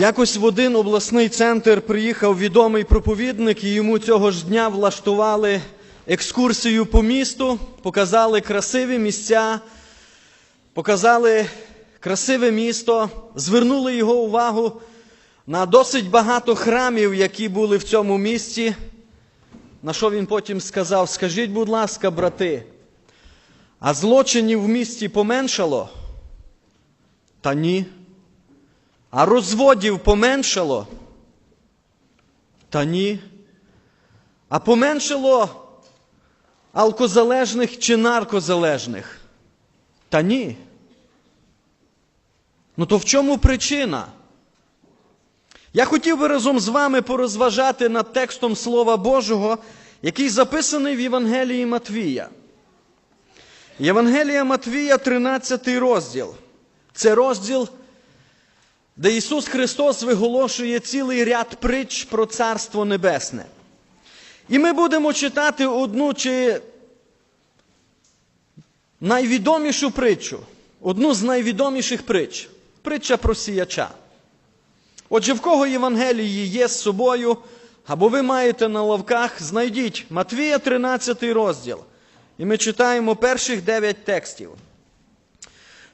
Якось в один обласний центр приїхав відомий проповідник, і йому цього ж дня влаштували екскурсію по місту, показали красиві місця, показали красиве місто, звернули його увагу на досить багато храмів, які були в цьому місті. На що він потім сказав: Скажіть, будь ласка, брати, а злочинів в місті поменшало? Та ні. А розводів поменшало? Та ні. А поменшало алкозалежних чи наркозалежних? Та ні. Ну то в чому причина? Я хотів би разом з вами порозважати над текстом Слова Божого, який записаний в Євангелії Матвія. Євангелія Матвія, 13 розділ. Це розділ, де Ісус Христос виголошує цілий ряд притч про Царство Небесне. І ми будемо читати одну чи найвідомішу притчу, одну з найвідоміших притч притча про сіяча. Отже, в кого Євангелії є з собою, або ви маєте на лавках, знайдіть Матвія 13 розділ. І ми читаємо перших дев'ять текстів.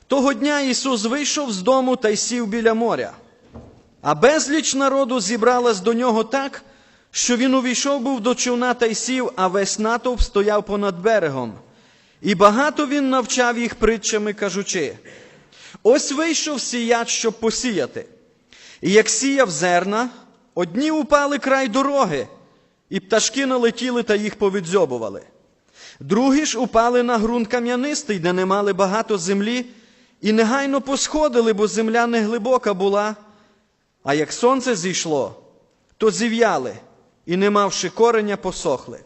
Того дня Ісус вийшов з дому та й сів біля моря. А безліч народу зібралась до нього так, що він увійшов був до човна та й сів, а весь натовп стояв понад берегом. І багато він навчав їх притчами, кажучи: ось вийшов сіяч, щоб посіяти. І як сіяв зерна, одні упали край дороги, і пташки налетіли та їх повідзьобували. Другі ж упали на ґрунт кам'янистий, де не мали багато землі, і негайно посходили, бо земля не глибока була. А як сонце зійшло, то зів'яли, і, не мавши кореня, посохли.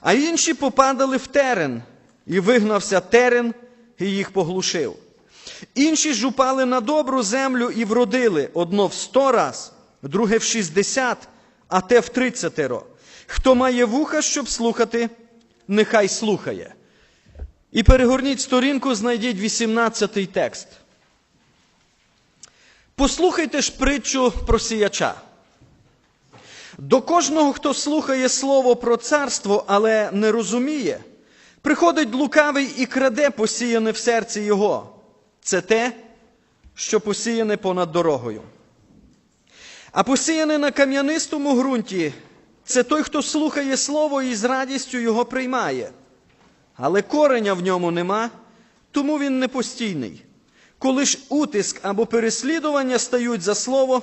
А інші попадали в терен, і вигнався терен, і їх поглушив. Інші ж упали на добру землю і вродили одно в сто раз, друге в шістдесят, а те в тридцятеро. Хто має вуха, щоб слухати, нехай слухає. І перегорніть сторінку, знайдіть 18-й текст. Послухайте ж притчу про сіяча. До кожного, хто слухає слово про царство, але не розуміє, приходить лукавий і краде посіяне в серці його. Це те, що посіяне понад дорогою. А посіяне на кам'янистому ґрунті це той, хто слухає слово і з радістю його приймає. Але кореня в ньому нема, тому він не постійний. Коли ж утиск або переслідування стають за слово,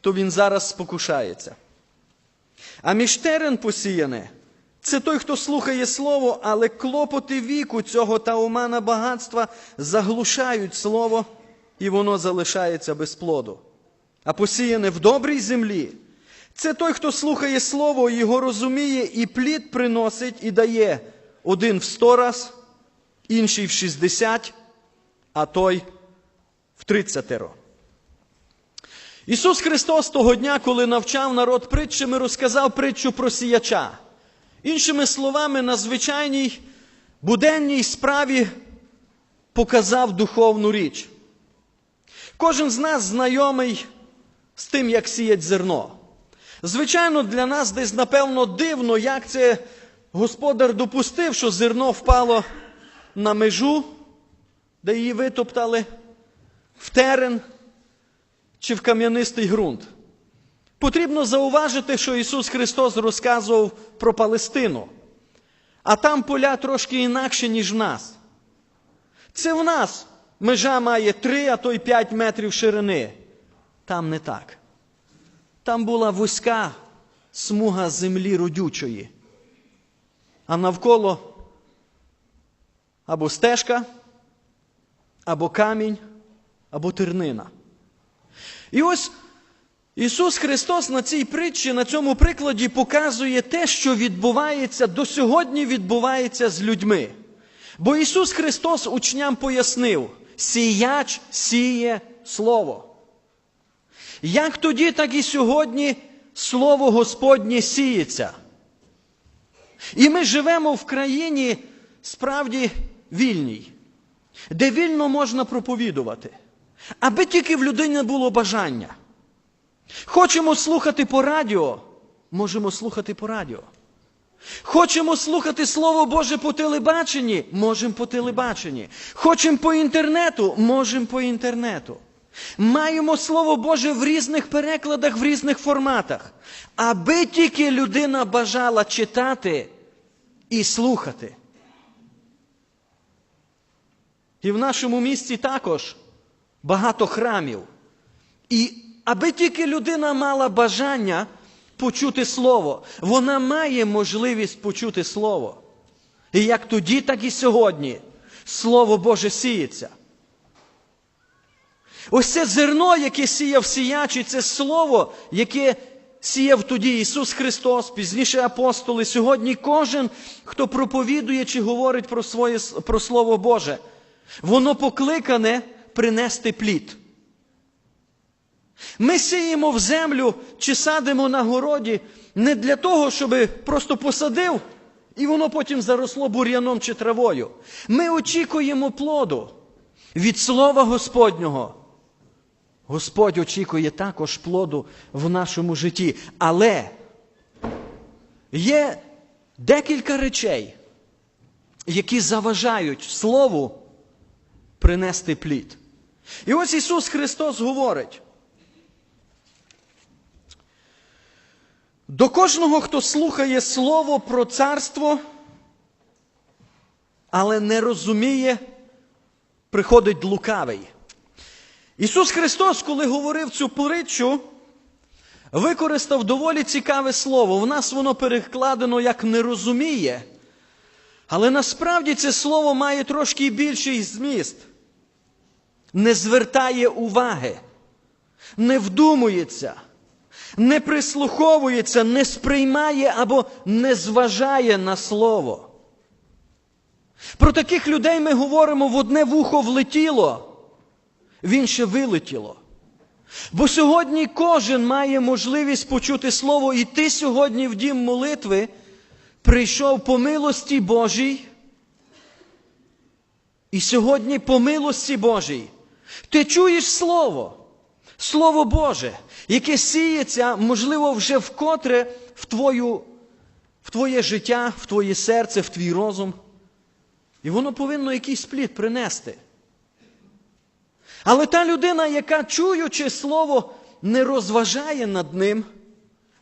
то він зараз спокушається. А між терен посіяне це той, хто слухає слово, але клопоти віку цього та омана багатства заглушають слово, і воно залишається без плоду. А посіяне в добрій землі це той, хто слухає слово, його розуміє, і плід приносить і дає один в сто раз, інший в шістдесят, а той в тридцятеро. Ісус Христос того дня, коли навчав народ притчами, розказав притчу про сіяча. Іншими словами, на звичайній буденній справі показав духовну річ. Кожен з нас знайомий з тим, як сіять зерно. Звичайно, для нас десь, напевно, дивно, як це господар допустив, що зерно впало на межу, де її витоптали, в терен чи в кам'янистий ґрунт. Потрібно зауважити, що Ісус Христос розказував про Палестину, а там поля трошки інакше, ніж в нас. Це в нас межа має 3, а то й 5 метрів ширини. Там не так. Там була вузька смуга землі родючої, а навколо або стежка, або камінь, або тернина. І ось Ісус Христос на цій притчі, на цьому прикладі показує те, що відбувається до сьогодні відбувається з людьми. Бо Ісус Христос учням пояснив, сіяч сіє Слово. Як тоді, так і сьогодні Слово Господнє сіється. І ми живемо в країні справді вільній, де вільно можна проповідувати, аби тільки в людині було бажання. Хочемо слухати по радіо, можемо слухати по радіо. Хочемо слухати Слово Боже по телебаченні, можемо по телебаченні. Хочемо по інтернету, можемо по інтернету. Маємо Слово Боже в різних перекладах, в різних форматах. Аби тільки людина бажала читати і слухати. І в нашому місті також багато храмів. І аби тільки людина мала бажання почути Слово, вона має можливість почути Слово. І як тоді, так і сьогодні Слово Боже сіється. Ось це зерно, яке сіяв сіячий, це слово, яке сіяв тоді Ісус Христос, пізніше апостоли. Сьогодні кожен, хто проповідує чи говорить про, своє, про Слово Боже, воно покликане принести плід. Ми сіємо в землю чи садимо на городі не для того, щоб просто посадив, і воно потім заросло бур'яном чи травою. Ми очікуємо плоду від Слова Господнього. Господь очікує також плоду в нашому житті. Але є декілька речей, які заважають Слову принести плід. І ось Ісус Христос говорить. До кожного, хто слухає Слово про царство, але не розуміє, приходить лукавий. Ісус Христос, коли говорив цю притчу, використав доволі цікаве слово. У нас воно перекладено як не розуміє. Але насправді це слово має трошки більший зміст. Не звертає уваги, не вдумується, не прислуховується, не сприймає або не зважає на слово. Про таких людей ми говоримо в одне вухо влетіло в інше вилетіло. Бо сьогодні кожен має можливість почути Слово, і ти сьогодні в дім молитви прийшов по милості Божій. І сьогодні по милості Божій ти чуєш Слово, Слово Боже, яке сіється, можливо, вже вкотре в, твою, в твоє життя, в твоє серце, в твій розум. І воно повинно якийсь плід принести. Але та людина, яка чуючи слово, не розважає над ним,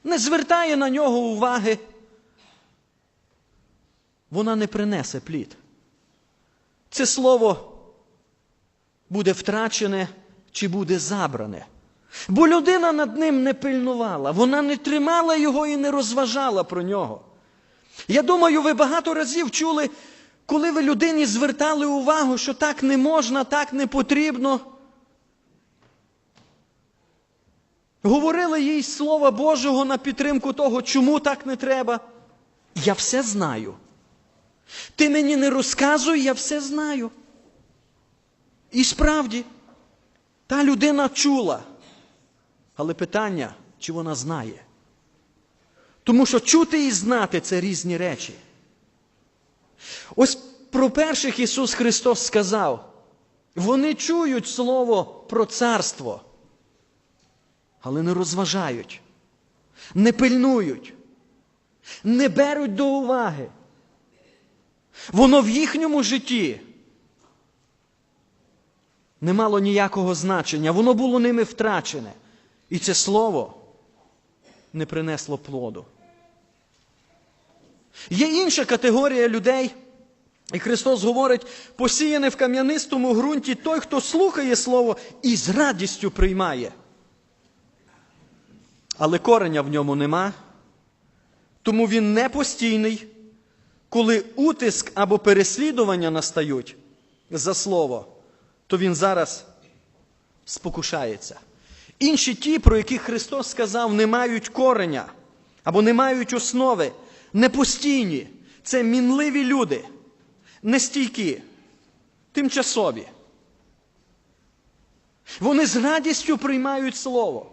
не звертає на нього уваги, вона не принесе плід. Це слово буде втрачене чи буде забране. Бо людина над ним не пильнувала, вона не тримала його і не розважала про нього. Я думаю, ви багато разів чули, коли ви людині звертали увагу, що так не можна, так не потрібно. Говорили їй Слова Божого на підтримку того, чому так не треба. Я все знаю. Ти мені не розказуй, я все знаю. І справді, та людина чула. Але питання, чи вона знає? Тому що чути і знати це різні речі. Ось про перших Ісус Христос сказав, вони чують Слово про царство але не розважають, не пильнують, не беруть до уваги. Воно в їхньому житті не мало ніякого значення, воно було ними втрачене. І це слово не принесло плоду. Є інша категорія людей, і Христос говорить, посіяне в кам'янистому ґрунті той, хто слухає Слово і з радістю приймає але кореня в ньому нема, тому він не постійний, коли утиск або переслідування настають за слово, то він зараз спокушається. Інші ті, про яких Христос сказав, не мають кореня або не мають основи, непостійні. Це мінливі люди, нестійкі, тимчасові. Вони з радістю приймають Слово.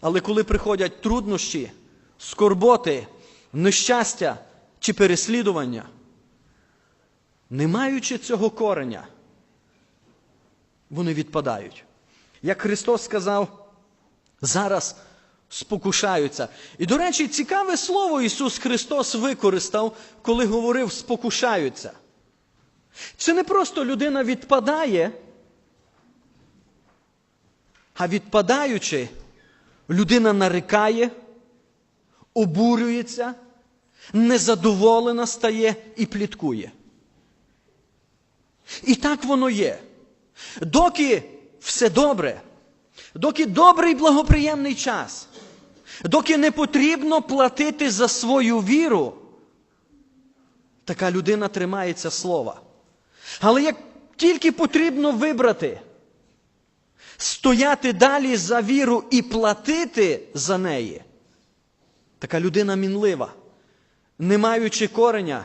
Але коли приходять труднощі, скорботи, нещастя чи переслідування, не маючи цього кореня, вони відпадають. Як Христос сказав, зараз спокушаються. І, до речі, цікаве слово Ісус Христос використав, коли говорив спокушаються. Це не просто людина відпадає, а відпадаючи, людина нарікає, обурюється, незадоволена стає і пліткує. І так воно є. Доки все добре, доки добрий благоприємний час, доки не потрібно платити за свою віру, така людина тримається слова. Але як тільки потрібно вибрати, стояти далі за віру і платити за неї, така людина мінлива, не маючи кореня,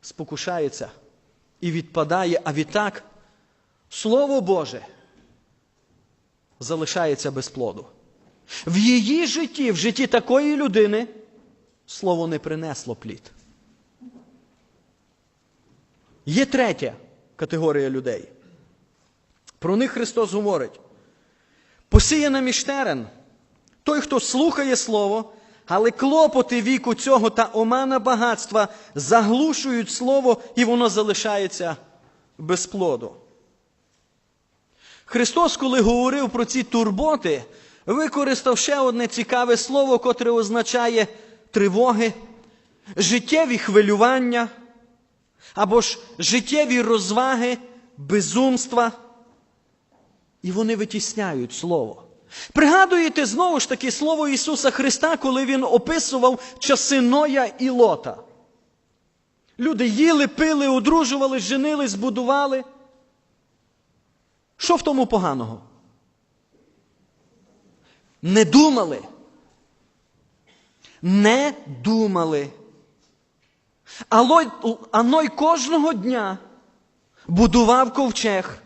спокушається і відпадає, а відтак Слово Боже залишається без плоду. В її житті, в житті такої людини, слово не принесло плід. Є третя категорія людей. Про них Христос говорить. Посіяна між терен, той, хто слухає Слово, але клопоти віку цього та омана багатства заглушують Слово, і воно залишається без плоду. Христос, коли говорив про ці турботи, використав ще одне цікаве слово, котре означає тривоги, життєві хвилювання або ж життєві розваги, безумства. І вони витісняють слово. Пригадуєте знову ж таки слово Ісуса Христа, коли Він описував часи Ноя і Лота. Люди їли, пили, одружувались, женились, збудували. Що в тому поганого? Не думали. Не думали. А Ной кожного дня будував ковчег.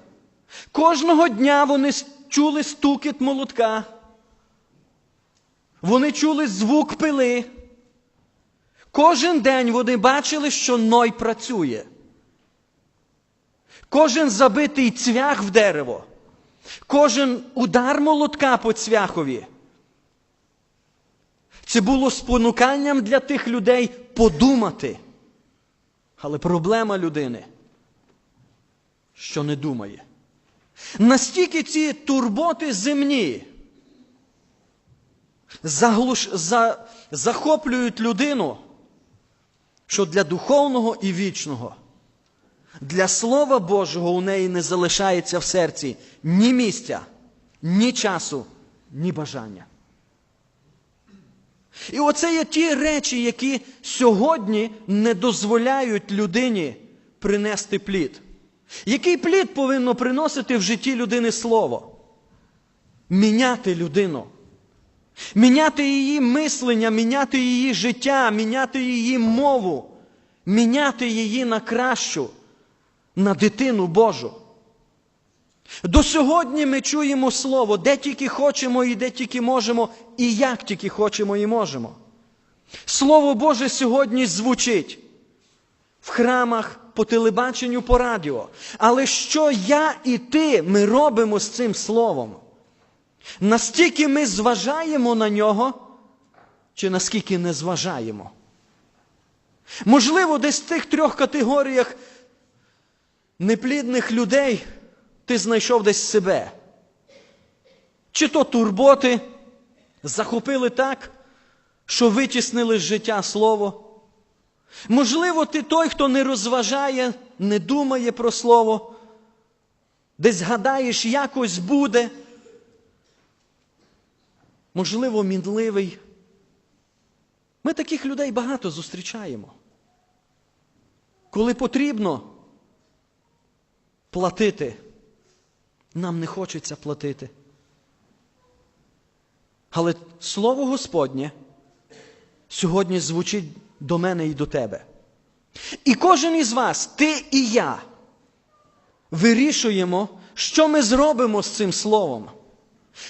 Кожного дня вони чули стукіт молотка. Вони чули звук пили. Кожен день вони бачили, що Ной працює. Кожен забитий цвях в дерево, кожен удар молотка по цвяхові. Це було спонуканням для тих людей подумати. Але проблема людини, що не думає. Настільки ці турботи земні заглуш, за, захоплюють людину, що для духовного і вічного, для Слова Божого у неї не залишається в серці ні місця, ні часу, ні бажання. І оце є ті речі, які сьогодні не дозволяють людині принести плід. Який плід повинно приносити в житті людини слово? Міняти людину. Міняти її мислення, міняти її життя, міняти її мову, міняти її на кращу, на дитину Божу. До сьогодні ми чуємо слово, де тільки хочемо і де тільки можемо, і як тільки хочемо і можемо. Слово Боже сьогодні звучить в храмах, по телебаченню, по радіо. Але що я і ти ми робимо з цим словом? Настільки ми зважаємо на нього, чи наскільки не зважаємо? Можливо, десь в тих трьох категоріях неплідних людей ти знайшов десь себе. Чи то турботи захопили так, що витіснили з життя слово. Можливо, ти той, хто не розважає, не думає про слово, десь гадаєш, якось буде. Можливо, мінливий. Ми таких людей багато зустрічаємо. Коли потрібно платити, нам не хочеться платити. Але Слово Господнє сьогодні звучить до мене і до тебе. І кожен із вас, ти і я, вирішуємо, що ми зробимо з цим словом.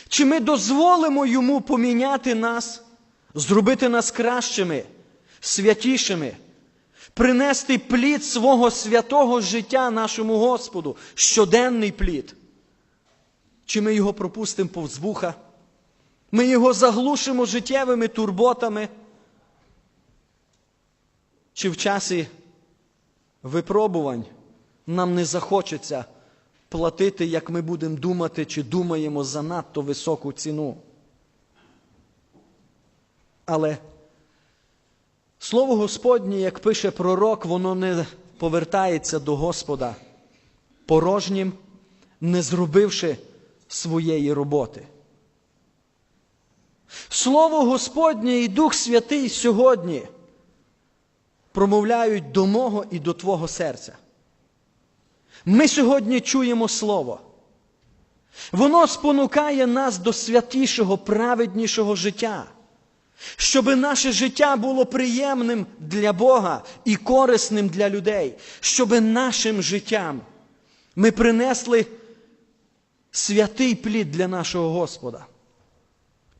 Чи ми дозволимо йому поміняти нас, зробити нас кращими, святішими, принести плід свого святого життя нашому Господу, щоденний плід? Чи ми його пропустимо повз вуха, Ми його заглушимо життєвими турботами. Чи в часі випробувань нам не захочеться платити, як ми будемо думати, чи думаємо занадто високу ціну. Але Слово Господнє, як пише пророк, воно не повертається до Господа порожнім, не зробивши своєї роботи. Слово Господнє і Дух Святий сьогодні промовляють до мого і до Твого серця. Ми сьогодні чуємо Слово. Воно спонукає нас до святішого, праведнішого життя, щоб наше життя було приємним для Бога і корисним для людей, щоб нашим життям ми принесли святий плід для нашого Господа.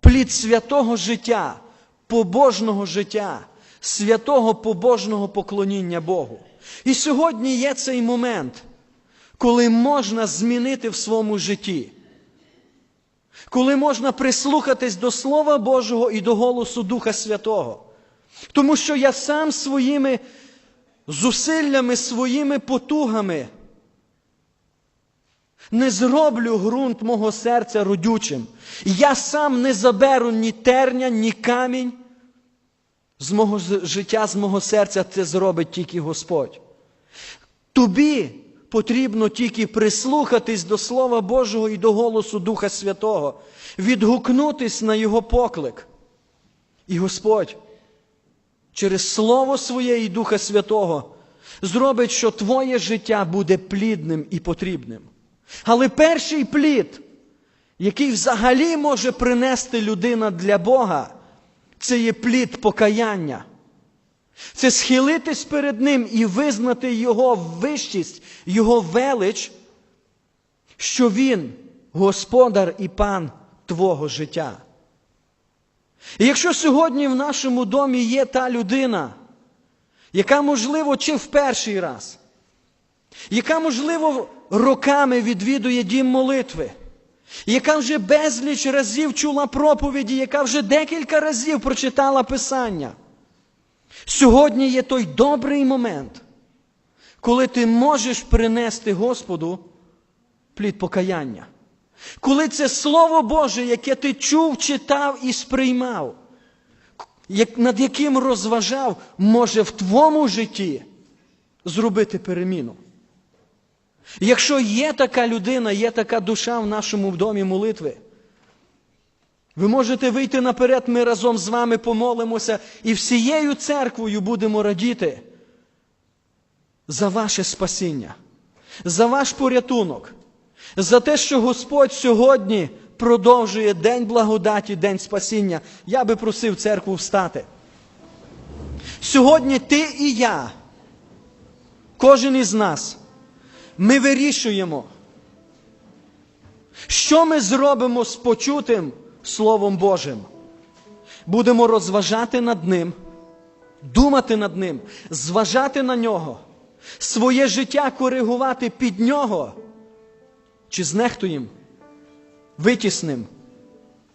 Плід святого життя, побожного життя, святого побожного поклоніння Богу. І сьогодні є цей момент, коли можна змінити в своєму житті, коли можна прислухатись до Слова Божого і до голосу Духа Святого. Тому що я сам своїми зусиллями, своїми потугами не зроблю ґрунт мого серця родючим. Я сам не заберу ні терня, ні камінь. З мого життя, з мого серця це зробить тільки Господь. Тобі потрібно тільки прислухатись до Слова Божого і до голосу Духа Святого, відгукнутись на Його поклик. І Господь через Слово Своє і Духа Святого зробить, що твоє життя буде плідним і потрібним. Але перший плід, який взагалі може принести людина для Бога, це є плід покаяння. Це схилитись перед Ним і визнати Його вищість, Його велич, що Він Господар і пан Твого життя. І якщо сьогодні в нашому домі є та людина, яка, можливо, чи в перший раз, яка, можливо, роками відвідує дім молитви, яка вже безліч разів чула проповіді, яка вже декілька разів прочитала Писання. Сьогодні є той добрий момент, коли ти можеш принести Господу плід покаяння. Коли це Слово Боже, яке ти чув, читав і сприймав, над яким розважав, може в твоєму житті зробити переміну. Якщо є така людина, є така душа в нашому домі молитви, ви можете вийти наперед, ми разом з вами помолимося і всією церквою будемо радіти за ваше спасіння, за ваш порятунок, за те, що Господь сьогодні продовжує День благодаті, День спасіння. Я би просив церкву встати. Сьогодні ти і я, кожен із нас, ми вирішуємо, що ми зробимо з почутим Словом Божим. Будемо розважати над ним, думати над ним, зважати на нього, своє життя коригувати під нього, чи знехтуємо, витісним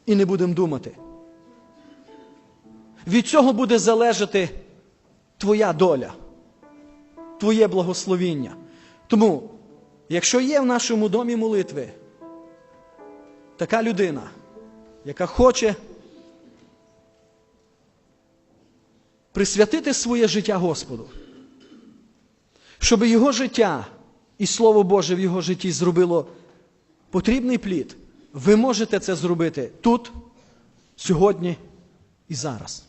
і не будемо думати. Від цього буде залежати твоя доля, твоє благословіння. Тому, якщо є в нашому домі молитви така людина, яка хоче присвятити своє життя Господу, щоб його життя і Слово Боже в його житті зробило потрібний плід, ви можете це зробити тут, сьогодні і зараз.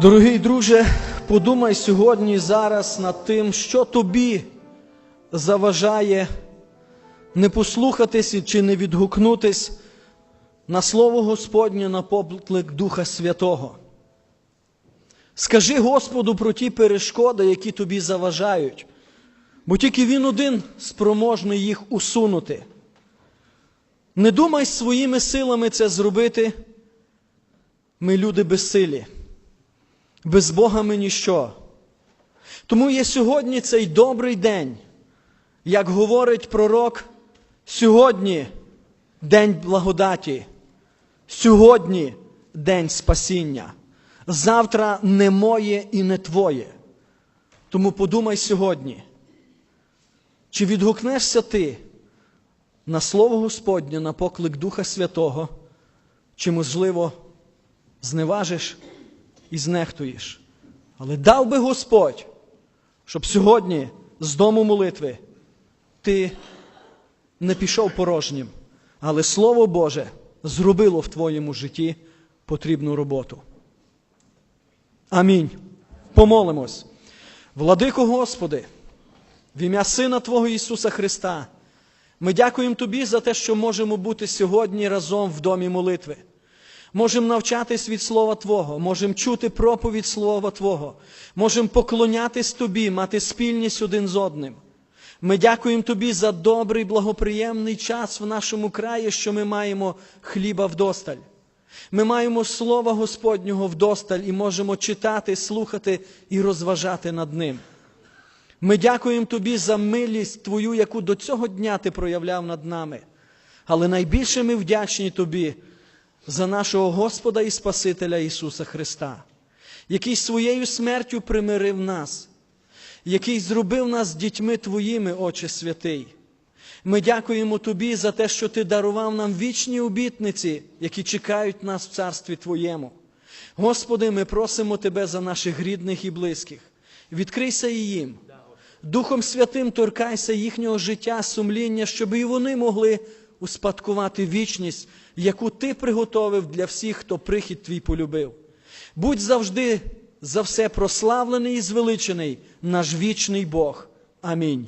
Дорогий друже, подумай сьогодні зараз над тим, що тобі заважає не послухатись чи не відгукнутись на Слово Господнє на поклик Духа Святого. Скажи Господу про ті перешкоди, які тобі заважають, бо тільки Він один спроможний їх усунути. Не думай своїми силами це зробити. Ми люди безсилі. Без Бога ми ніщо. Тому є сьогодні цей добрий день, як говорить пророк, сьогодні день благодаті, сьогодні день спасіння. Завтра не моє і не твоє. Тому подумай сьогодні, чи відгукнешся ти на Слово Господнє, на поклик Духа Святого, чи, можливо, зневажиш і знехтуєш. Але дав би Господь, щоб сьогодні з дому молитви ти не пішов порожнім, але Слово Боже зробило в твоєму житті потрібну роботу. Амінь. Помолимось. Владико Господи, в ім'я Сина Твого Ісуса Христа, ми дякуємо Тобі за те, що можемо бути сьогодні разом в домі молитви. Можемо навчатись від Слова Твого, можемо чути проповідь Слова Твого, можемо поклонятись Тобі, мати спільність один з одним. Ми дякуємо Тобі за добрий, благоприємний час в нашому краї, що ми маємо хліба вдосталь. Ми маємо Слова Господнього вдосталь і можемо читати, слухати і розважати над ним. Ми дякуємо Тобі за милість Твою, яку до цього дня Ти проявляв над нами. Але найбільше ми вдячні Тобі за нашого Господа і Спасителя Ісуса Христа, який своєю смертю примирив нас, який зробив нас дітьми Твоїми, Отче Святий. Ми дякуємо Тобі за те, що Ти дарував нам вічні обітниці, які чекають нас в Царстві Твоєму. Господи, ми просимо Тебе за наших рідних і близьких. Відкрийся і їм. Духом Святим торкайся їхнього життя, сумління, щоб і вони могли успадкувати вічність, яку Ти приготовив для всіх, хто прихід Твій полюбив. Будь завжди за все прославлений і звеличений наш вічний Бог. Амінь.